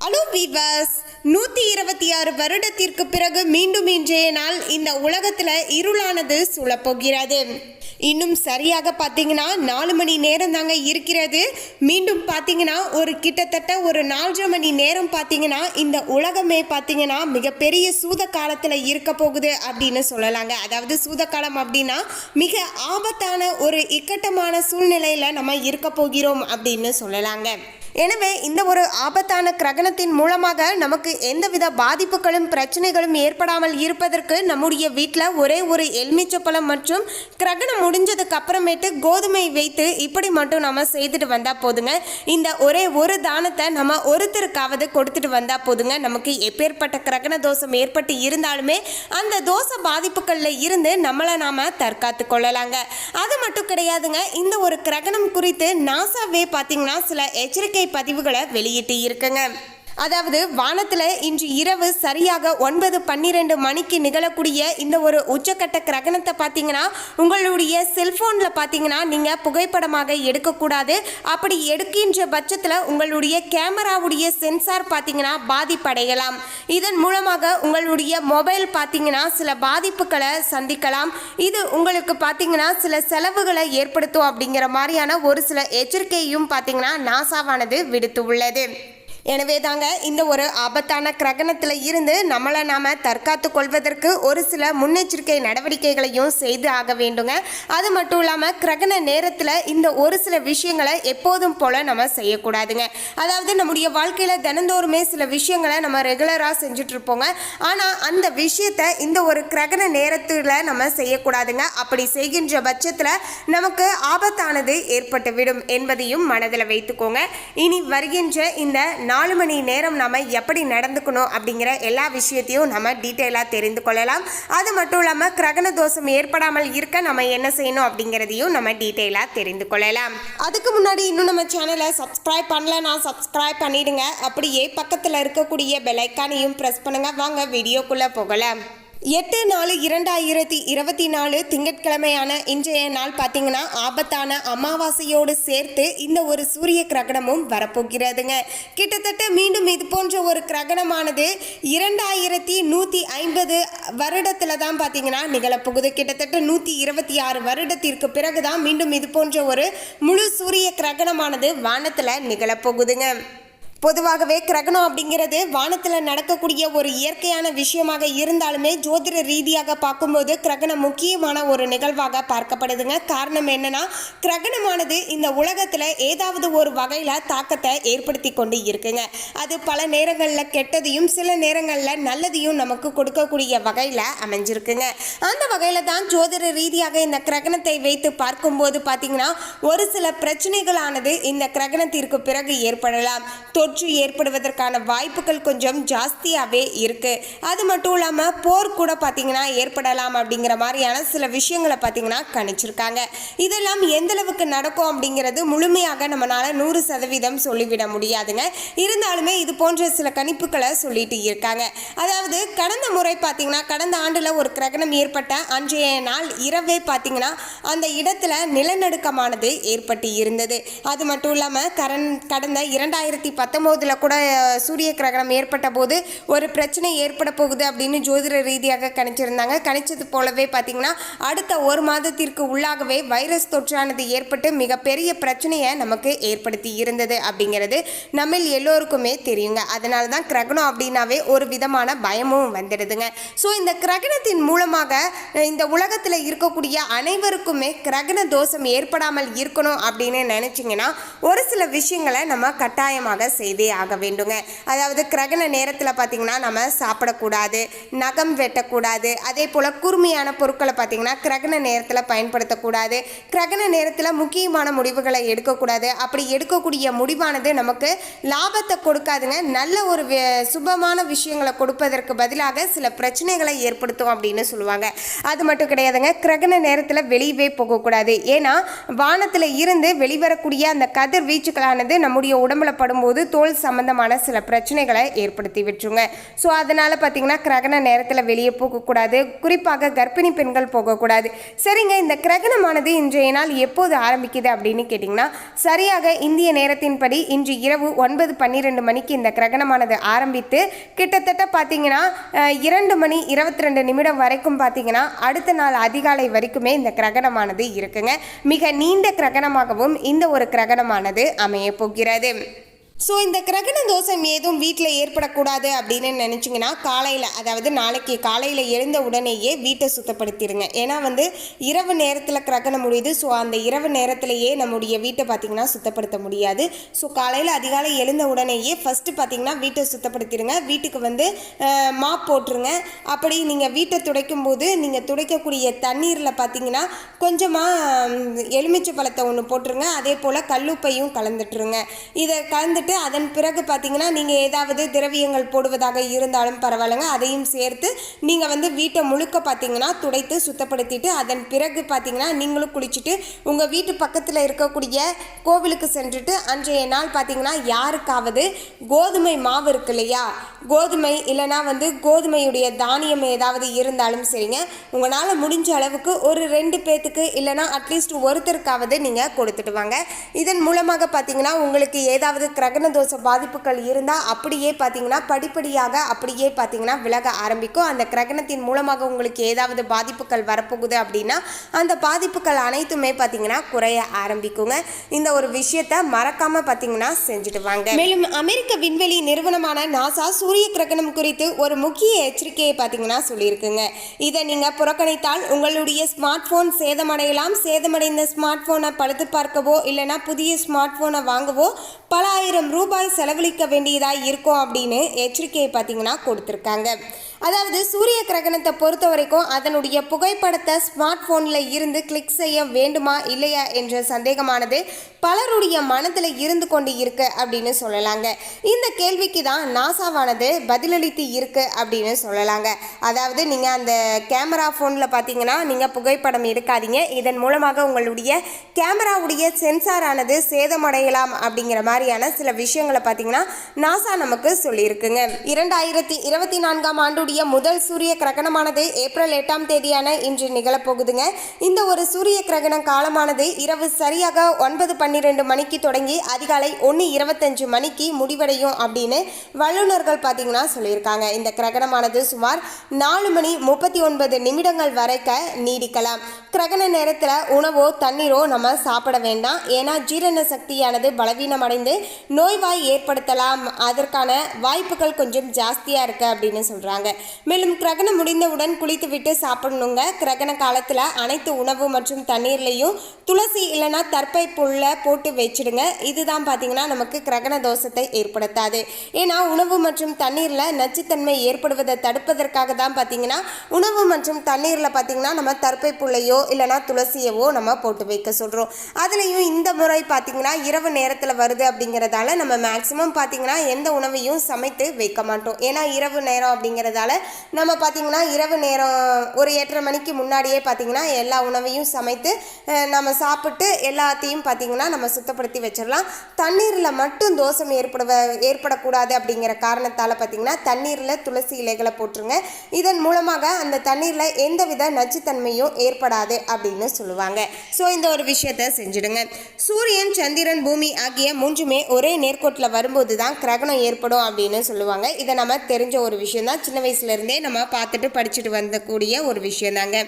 Hello viewers நூற்றி இருபத்தி ஆறு வருடத்திற்கு பிறகு மீண்டும் இன்றைய நாள் இந்த உலகத்தில் இருளானது சுழப்போகிறது. இன்னும் சரியாக பார்த்தீங்கன்னா நாலு மணி நேரம் தாங்க இருக்கிறது. மீண்டும் பார்த்தீங்கன்னா ஒரு கிட்டத்தட்ட ஒரு நாலரை மணி நேரம் பார்த்தீங்கன்னா இந்த உலகமே பார்த்தீங்கன்னா மிகப்பெரிய சூத காலத்தில் இருக்க போகுது அப்படின்னு சொல்லலாங்க. அதாவது சூத காலம் அப்படின்னா மிக ஆபத்தான ஒரு இக்கட்டமான சூழ்நிலையில் நம்ம இருக்க போகிறோம் அப்படின்னு சொல்லலாங்க. எனவே இந்த ஒரு ஆபத்தான கிரகணத்தின் மூலமாக நமக்கு எந்தவித பாதிப்புகளும் பிரச்சனைகளும் ஏற்படாமல் இருப்பதற்கு நம்முடைய வீட்டில் ஒரே ஒரு எலுமிச்சப்பழம் மற்றும் கிரகணம் முடிஞ்சதுக்கு அப்புறமேட்டு கோதுமை வைத்து இப்படி மட்டும் நம்ம செய்துட்டு வந்தால் போதுங்க. இந்த ஒரே ஒரு தானத்தை நம்ம ஒருத்தருக்காவது கொடுத்துட்டு வந்தால் போதுங்க. நமக்கு எப்பேற்பட்ட கிரகண தோஷம் ஏற்பட்டு இருந்தாலுமே அந்த தோஷ பாதிப்புகளில் இருந்து நம்மளை நாம் தற்காத்து கொள்ளலாங்க. அது மட்டும் கிடையாதுங்க. இந்த ஒரு கிரகணம் குறித்து நாசாவே பார்த்தீங்கன்னா சில எச்சரிக்கை பதிவுகளை வெளியிட்டு இருக்குங்க அதாவது வானத்தில் இன்று இரவு சரியாக ஒன்பது பன்னிரெண்டு மணிக்கு நிகழக்கூடிய இந்த ஒரு உச்சக்கட்ட கிரகணத்தை பார்த்தீங்கன்னா உங்களுடைய செல்ஃபோனில் பார்த்தீங்கன்னா நீங்கள் புகைப்படமாக எடுக்கக்கூடாது. அப்படி எடுக்கின்ற பட்சத்தில் உங்களுடைய கேமராவுடைய சென்சார் பார்த்தீங்கன்னா பாதிப்படையலாம். இதன் மூலமாக உங்களுடைய மொபைல் பார்த்தீங்கன்னா சில பாதிப்புகளை சந்திக்கலாம். இது உங்களுக்கு பார்த்தீங்கன்னா சில செலவுகளை ஏற்படுத்தும் அப்படிங்கிற மாதிரியான ஒரு சில எச்சரிக்கையும் பார்த்தீங்கன்னா நாசாவானது விடுத்து உள்ளது எனவே தாங்க இந்த ஒரு ஆபத்தான கிரகணத்தில் இருந்து நம்மளை நாம் தற்காத்து கொள்வதற்கு ஒரு சில முன்னெச்சரிக்கை நடவடிக்கைகளையும் செய்து ஆக வேண்டுங்க. அது மட்டும் இல்லாமல் கிரகண நேரத்தில் இந்த ஒரு சில விஷயங்களை எப்போதும் போல் நம்ம செய்யக்கூடாதுங்க. அதாவது நம்முடைய வாழ்க்கையில் தினந்தோறுமே சில விஷயங்களை நம்ம ரெகுலராக செஞ்சுட்டு இருப்போங்க ஆனால் அந்த விஷயத்தை இந்த ஒரு கிரகண நேரத்தில் நம்ம செய்யக்கூடாதுங்க. அப்படி செய்கின்ற பட்சத்தில் நமக்கு ஆபத்தானது ஏற்பட்டுவிடும் என்பதையும் மனதில் வைத்துக்கோங்க. இனி வருகின்ற இந்த நாலு மணி நேரம் நம்ம எப்படி நடந்துக்கணும் அப்படிங்கிற எல்லா விஷயத்தையும் நம்ம டீட்டெயிலாக தெரிந்து கொள்ளலாம். அது மட்டும் இல்லாமல் கிரகண தோஷம் ஏற்படாமல் இருக்க நம்ம என்ன செய்யணும் அப்படிங்கிறதையும் நம்ம டீட்டெயிலாக தெரிந்து கொள்ளலாம். அதுக்கு முன்னாடி இன்னும் நம்ம சேனலை சப்ஸ்கிரைப் பண்ணலன்னா சப்ஸ்கிரைப் பண்ணிடுங்க. அப்படியே பக்கத்தில் இருக்கக்கூடிய பெலைக்கானையும் ப்ரெஸ் பண்ணுங்கள் வாங்க வீடியோக்குள்ளே போகலாம். எட்டு நாலு இரண்டாயிரத்தி இருபத்தி நாலு திங்கட்கிழமையான இன்றைய நாள் பார்த்தீங்கன்னா ஆபத்தான அமாவாசையோடு சேர்த்து இந்த ஒரு சூரிய கிரகணமும் வரப்போகிறதுங்க. கிட்டத்தட்ட மீண்டும் இது போன்ற ஒரு கிரகணமானது இரண்டாயிரத்தி நூற்றி ஐம்பது வருடத்தில் தான் பார்த்தீங்கன்னா நிகழப்போகுது. கிட்டத்தட்ட நூற்றி இருபத்தி ஆறு வருடத்திற்கு பிறகு தான் மீண்டும் இது போன்ற ஒரு முழு சூரிய கிரகணமானது வானத்தில் நிகழப்போகுதுங்க. பொதுவாகவே கிரகணம் அப்படிங்கிறது வானத்தில் நடக்கக்கூடிய ஒரு இயற்கையான விஷயமாக இருந்தாலுமே ஜோதிட ரீதியாக பார்க்கும்போது கிரகணம் முக்கியமான ஒரு நிகழ்வாக பார்க்கப்படுதுங்க. காரணம் என்னன்னா கிரகணமானது இந்த உலகத்தில் ஏதாவது ஒரு வகையில் தாக்கத்தை ஏற்படுத்தி கொண்டு இருக்குங்க. அது பல நேரங்களில் கெட்டதையும் சில நேரங்களில் நல்லதையும் நமக்கு கொடுக்கக்கூடிய வகையில் அமைஞ்சிருக்குங்க. அந்த வகையில் தான் ஜோதிட ரீதியாக இந்த கிரகணத்தை வைத்து பார்க்கும்போது பார்த்தீங்கன்னா ஒரு சில பிரச்சனைகளானது இந்த கிரகணத்திற்கு பிறகு ஏற்படலாம். தொற்று ஏற்படுவதற்கான வாய்ப்புகள் கொஞ்சம் ஜாஸ்தியாகவே இருக்குது அது மட்டும் இல்லாமல் போர் கூட பார்த்தீங்கன்னா ஏற்படலாம் அப்படிங்கிற மாதிரியான சில விஷயங்களை பார்த்தீங்கன்னா கணிச்சிருக்காங்க. இதெல்லாம் எந்தளவுக்கு நடக்கும் அப்படிங்கிறது முழுமையாக நம்மளால நூறு சதவீதம் சொல்லிவிட முடியாதுங்க. இருந்தாலுமே இது போன்ற சில கணிப்புகளை சொல்லிட்டு இருக்காங்க. அதாவது கடந்த முறை பார்த்திங்கன்னா கடந்த ஆண்டில் ஒரு கிரகணம் ஏற்பட்ட அன்றைய நாள் இரவே பார்த்தீங்கன்னா அந்த இடத்துல நிலநடுக்கமானது ஏற்பட்டு இருந்தது. அது மட்டும் இல்லாமல் கரண் கடந்த இரண்டாயிரத்தி பத்தொம்போதில் கூட சூரிய கிரகணம் ஏற்பட்ட போது ஒரு பிரச்சனை ஏற்பட போகுது அப்படின்னு ஜோதிட ரீதியாக கணிச்சிருந்தாங்க. கணிச்சது போலவே பார்த்தீங்கன்னா அடுத்த ஒரு மாதத்திற்கு உள்ளாகவே வைரஸ் தொற்றானது ஏற்பட்டு மிகப்பெரிய பிரச்சனையை நமக்கு ஏற்படுத்தி இருந்தது அப்படிங்கிறது நம்மில் எல்லோருக்குமே தெரியுங்க. அதனால தான் கிரகணம் அப்படின்னாவே ஒரு விதமான பயமும் வந்துடுதுங்க. ஸோ இந்த கிரகணத்தின் மூலமாக இந்த உலகத்தில் இருக்கக்கூடிய அனைவருக்குமே கிரகண தோஷம் ஏற்படாமல் இருக்கணும் அப்படின்னு நினச்சிங்கன்னா ஒரு சில விஷயங்களை நம்ம கட்டாயமாக செய்தே ஆக வேண்டுங்க. அதாவது கிரகண நேரத்தில் பார்த்தீங்கன்னா நம்ம சாப்பிடக்கூடாது நகம் வெட்டக்கூடாது அதே போல் கூர்மையான பொருட்களை பார்த்தீங்கன்னா கிரகண நேரத்தில் பயன்படுத்தக்கூடாது. கிரகண நேரத்தில் முக்கியமான முடிவுகளை எடுக்கக்கூடாது. அப்படி எடுக்கக்கூடிய முடிவானது நமக்கு லாபத்தை கொடுக்காதுங்க. நல்ல ஒரு சுபமான விஷயங்களை கொடுப்பதற்கு பதிலாக சில பிரச்சனைகளை ஏற்படுத்தும் அப்படின்னு சொல்லுவாங்க. அது மட்டும் கிடையாதுங்க. கிரகண நேரத்தில் வெளியவே போகக்கூடாது. ஏன்னா வானத்தில் இருந்து வெளிவரக்கூடிய அந்த கதிர் வீச்சுக்களானது நம்முடைய உடம்புல படும்போது தோல் சம்பந்தமான சில பிரச்சனைகளை ஏற்படுத்தி விட்டுருங்க. ஸோ அதனால் பார்த்தீங்கன்னா கிரகண நேரத்தில் வெளியே போகக்கூடாது குறிப்பாக கர்ப்பிணி பெண்கள் போகக்கூடாது சரிங்க இந்த கிரகணமானது இன்றைய நாள் எப்போது ஆரம்பிக்குது அப்படின்னு கேட்டிங்கன்னா சரியாக இந்திய நேரத்தின்படி இன்று இரவு ஒன்பது பன்னிரெண்டு மணிக்கு இந்த கிரகணமானது ஆரம்பித்து கிட்டத்தட்ட பார்த்தீங்கன்னா இரண்டு மணி இருபத்தி ரெண்டு நிமிடம் வரைக்கும் பார்த்தீங்கன்னா அடுத்த நாள் அதிகாலை வரைக்குமே இந்த கிரகணமானது இருக்குங்க. மிக நீண்ட கிரகணமாகவும் இந்த ஒரு கிரகணமானது அமைய போகிறது. ஸோ இந்த கிரகண தோஷம் ஏதும் வீட்டில் ஏற்படக்கூடாது அப்படின்னு நினச்சிங்கன்னா காலையில் அதாவது நாளைக்கு காலையில் எழுந்த உடனேயே வீட்டை சுத்தப்படுத்திடுங்க ஏன்னா வந்து இரவு நேரத்தில் கிரகணம் முடியுது. ஸோ அந்த இரவு நேரத்திலேயே நம்முடைய வீட்டை பார்த்திங்கன்னா சுத்தப்படுத்த முடியாது. ஸோ காலையில் அதிகாலை எழுந்த உடனேயே ஃபஸ்ட்டு பார்த்திங்கன்னா வீட்டை சுத்தப்படுத்திடுங்க வீட்டுக்கு வந்து மாப் போட்டுருங்க. அப்படி நீங்கள் வீட்டை துடைக்கும் போது நீங்கள் துடைக்கக்கூடிய தண்ணீரில் பார்த்தீங்கன்னா கொஞ்சமாக எலுமிச்சை பழத்தை ஒன்று போட்டுருங்க. அதே போல் கல்லுப்பையும் கலந்துட்டுருங்க. இதை கலந்துட்டு அதன் பிறகு பார்த்தீங்கன்னா நீங்கள் ஏதாவது திரவியங்கள் போடுவதாக இருந்தாலும் பரவாயில்லைங்க. அதையும் சேர்த்து நீங்கள் வந்து வீட்டை முழுக்க பார்த்தீங்கன்னா துடைத்து சுத்தப்படுத்திட்டு அதன் பிறகு பார்த்தீங்கன்னா நீங்களும் குளிச்சுட்டு உங்கள் வீட்டு பக்கத்தில் இருக்கக்கூடிய கோவிலுக்கு சென்றுட்டு அன்றைய நாள் பார்த்தீங்கன்னா யாருக்காவது கோதுமை மாவு இருக்கு இல்லையா? கோதுமை இல்லைனா வந்து கோதுமையுடைய தானியம் ஏதாவது இருந்தாலும் சரிங்க. உங்களால் முடிஞ்ச அளவுக்கு ஒரு ரெண்டு பேத்துக்கு இல்லைனா அட்லீஸ்ட் ஒருத்தருக்காவது நீங்கள் கொடுத்துட்டு வாங்க. இதன் மூலமாக பார்த்தீங்கன்னா உங்களுக்கு ஏதாவது கிரக தோஷ பாதிப்புகள் இருந்தால் அப்படியே பார்த்தீங்கன்னா படிப்படியாக அப்படியே பார்த்தீங்கன்னா விலக ஆரம்பிக்கும். அந்த கிரகணத்தின் மூலமாக உங்களுக்கு ஏதாவது பாதிப்புகள் வரப்போகுது அப்படின்னா அந்த பாதிப்புகள் அனைத்துமே பார்த்தீங்கன்னா குறைய ஆரம்பிக்குங்க. இந்த ஒரு விஷயத்த மறக்காம பார்த்தீங்கன்னா செஞ்சுட்டு வாங்க. மேலும் அமெரிக்க விண்வெளி நிறுவனமான நாசா சூரிய கிரகணம் குறித்து ஒரு முக்கிய எச்சரிக்கையை பார்த்தீங்கன்னா சொல்லியிருக்குங்க. இதை நீங்கள் புறக்கணித்தால் உங்களுடைய ஸ்மார்ட் ஃபோன் சேதமடையலாம். சேதமடைந்த ஸ்மார்ட் ஃபோனை பழுது பார்க்கவோ இல்லைனா புதிய ஸ்மார்ட் ஃபோனை வாங்கவோ பல ஆயிரம் ரூபாய் செலவழிக்க வேண்டியதாக இருக்கும் அப்படின்னு எச்சரிக்கையை பார்த்தீங்கன்னா கொடுத்துருக்காங்க. அதாவது சூரிய கிரகணத்தை பொறுத்த வரைக்கும் அதனுடைய புகைப்படத்தை ஸ்மார்ட் ஃபோனில் இருந்து கிளிக் செய்ய வேண்டுமா இல்லையா என்ற சந்தேகமானது பலருடைய மனதில் இருந்து கொண்டு இருக்கு அப்படின்னு சொல்லலாங்க. இந்த கேள்விக்கு தான் நாசாவானது பதிலளித்து இருக்கு அப்படின்னு சொல்லலாங்க. அதாவது நீங்கள் அந்த கேமரா ஃபோனில் பார்த்தீங்கன்னா நீங்கள் புகைப்படம் எடுக்காதீங்க. இதன் மூலமாக உங்களுடைய கேமராவுடைய சென்சாரானது சேதமடையலாம் அப்படிங்கிற மாதிரியான சில விஷயங்களை பார்த்தீங்கன்னா நாசா நமக்கு சொல்லியிருக்குங்க. இரண்டாயிரத்தி இருபத்தி நான்காம் ஆண்டுடைய முதல் சூரிய கிரகணமானது ஏப்ரல் எட்டாம் தேதியான இன்று நிகழப்போகுதுங்க. இந்த ஒரு சூரிய கிரகணம் காலமானது இரவு சரியாக ஒன்பது பன்னிரெண்டு மணிக்கு தொடங்கி அதிகாலை ஒன்று இருபத்தஞ்சு மணிக்கு முடிவடையும் அப்படின்னு வல்லுநர்கள் பார்த்தீங்கன்னா சொல்லியிருக்காங்க. இந்த கிரகணமானது சுமார் நாலு மணி முப்பத்தி ஒன்பது நிமிடங்கள் வரைக்க நீடிக்கலாம். கிரகண நேரத்தில் உணவோ தண்ணீரோ நம்ம சாப்பிட வேண்டாம். ஏன்னா ஜீரண சக்தியானது பலவீனமடைந்து நோய்வாய் ஏற்படுத்தலாம். அதற்கான வாய்ப்புகள் கொஞ்சம் ஜாஸ்தியாக இருக்குது அப்படின்னு சொல்கிறாங்க மேலும் கிரகணம் முடிந்தவுடன் குளித்துவிட்டு சாப்பிடணுங்க. கிரகண காலத்தில் அனைத்து உணவு மற்றும் தண்ணீர்லையும் துளசி இல்லைன்னா தற்பை புல்ல போட்டு வச்சிடுங்க. இதுதான் பார்த்தீங்கன்னா நமக்கு கிரகண தோஷத்தை ஏற்படுத்தாது. ஏன்னா உணவு மற்றும் தண்ணீரில் நச்சுத்தன்மை ஏற்படுவதை தடுப்பதற்காக தான் பார்த்தீங்கன்னா உணவு மற்றும் தண்ணீரில் பார்த்தீங்கன்னா நம்ம தற்பை புள்ளையோ இல்லைன்னா துளசியவோ நம்ம போட்டு வைக்க சொல்கிறோம் அதுலேயும் இந்த முறை பார்த்தீங்கன்னா இரவு நேரத்தில் வருது அப்படிங்கிறதால நம்ம மேக்ஸிமம் பார்த்தீங்கன்னா எந்த உணவையும் சமைத்து வைக்க மாட்டோம். ஏன்னா இரவு நேரம் அப்படிங்கிறதால நம்ம பார்த்தீங்கன்னா இரவு நேரம் ஒரு எட்டரை மணிக்கு முன்னாடியே பார்த்தீங்கன்னா எல்லா உணவையும் சமைத்து நம்ம சாப்பிட்டு எல்லாத்தையும் பார்த்தீங்கன்னா நம்ம சுத்தப்படுத்தி வச்சிடலாம். தண்ணீரில் மட்டும் தோஷம் ஏற்படுவ ஏற்படக்கூடாது அப்படிங்கிற காரணத்தால் பார்த்தீங்கன்னா தண்ணீரில் துளசி இலைகளை போட்டுருங்க. இதன் மூலமாக அந்த தண்ணீரில் எந்தவித நச்சுத்தன்மையும் ஏற்படாது அப்படின்னு சொல்லுவாங்க. ஸோ இந்த ஒரு விஷயத்தை செஞ்சுடுங்க. சூரியன் சந்திரன் பூமி ஆகிய மூன்றுமே ஒரே நேர்கோட்டில் வரும்போது தான் கிரகணம் ஏற்படும் அப்படின்னு சொல்லுவாங்க. இதை நம்ம தெரிஞ்ச ஒரு விஷயம் தான் சின்ன வயசுலேருந்தே நம்ம பார்த்துட்டு படிச்சுட்டு வந்தக்கூடிய ஒரு விஷயம் தாங்க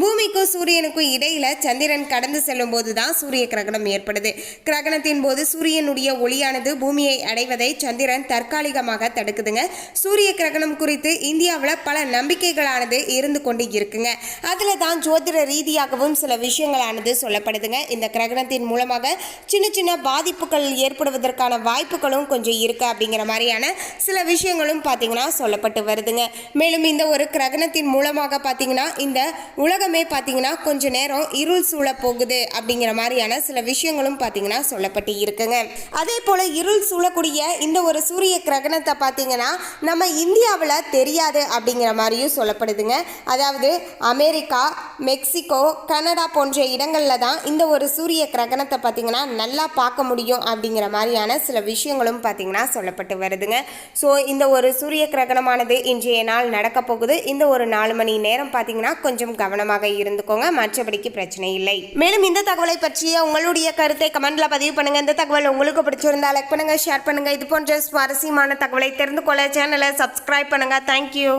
பூமிக்கும் சூரியனுக்கும் இடையில் சந்திரன் கடந்து செல்லும் போது தான் சூரிய கிரகணம் ஏற்படுது. கிரகணத்தின் போது சூரியனுடைய ஒளியானது பூமியை அடைவதை சந்திரன் தற்காலிகமாக தடுக்குதுங்க. சூரிய கிரகணம் குறித்து இந்தியாவில் பல நம்பிக்கைகளானது இருந்து கொண்டு இருக்குங்க. அதில் தான் ஜோதிட ரீதியாகவும் சில விஷயங்களானது சொல்லப்படுதுங்க. இந்த கிரகணத்தின் மூலமாக சின்ன சின்ன பாதிப்புகள் ஏற்படுவதற்கான வாய்ப்புகளும் கொஞ்சம் இருக்கு அப்படிங்கிற மாதிரியான சில விஷயங்களும் பார்த்தீங்கன்னா சொல்லப்பட்டு வருதுங்க. மேலும் இந்த ஒரு கிரகணத்தின் மூலமாக பார்த்தீங்கன்னா இந்த உலகமே பார்த்தீங்கன்னா கொஞ்ச நேரம் இருள் சூழ போகுது அப்படிங்கிற மாதிரியான சில விஷயங்களும் பார்த்தீங்கன்னா சொல்லப்பட்டு இருக்குங்க. அதே போல இருள் சூழக்கூடிய இந்த ஒரு சூரிய கிரகணத்தை பார்த்தீங்கன்னா நம்ம இந்தியாவில் தெரியாது அப்படிங்கிற மாதிரியும் சொல்லப்படுதுங்க. அதாவது அமெரிக்கா மெக்சிகோ கனடா போன்ற இடங்களில் தான் இந்த ஒரு சூரிய கிரகணத்தை பார்த்தீங்கன்னா நல்லா பார்க்க முடியும் அப்படிங்கிற மாதிரியான சில விஷயங்களும் பார்த்தீங்கன்னா சொல்லப்பட்டு வருதுங்க. ஸோ இந்த ஒரு சூரிய கிரகணமானது இன்றைய நாள் நடக்கப் போகுது. இந்த ஒரு நாலு மணி நேரம் பார்த்தீங்கன்னா கொஞ்சம் கவனமாக இருந்துக்கோங்க. மற்றபடிக்கு பிரச்சனை இல்லை. மேலும் இந்த தகவலை பற்றிய உங்களுடைய கருத்தை கமெண்ட்ல பதிவு பண்ணுங்க. இந்த தகவல் உங்களுக்கு பிடிச்சிருந்தா லைக் பண்ணுங்க ஷேர் பண்ணுங்க. இது போன்ற சுவாரஸ்யமான தகவலை தெரிந்து கொள்ள சேனலை சப்ஸ்கிரைப் பண்ணுங்க. தேங்க்யூ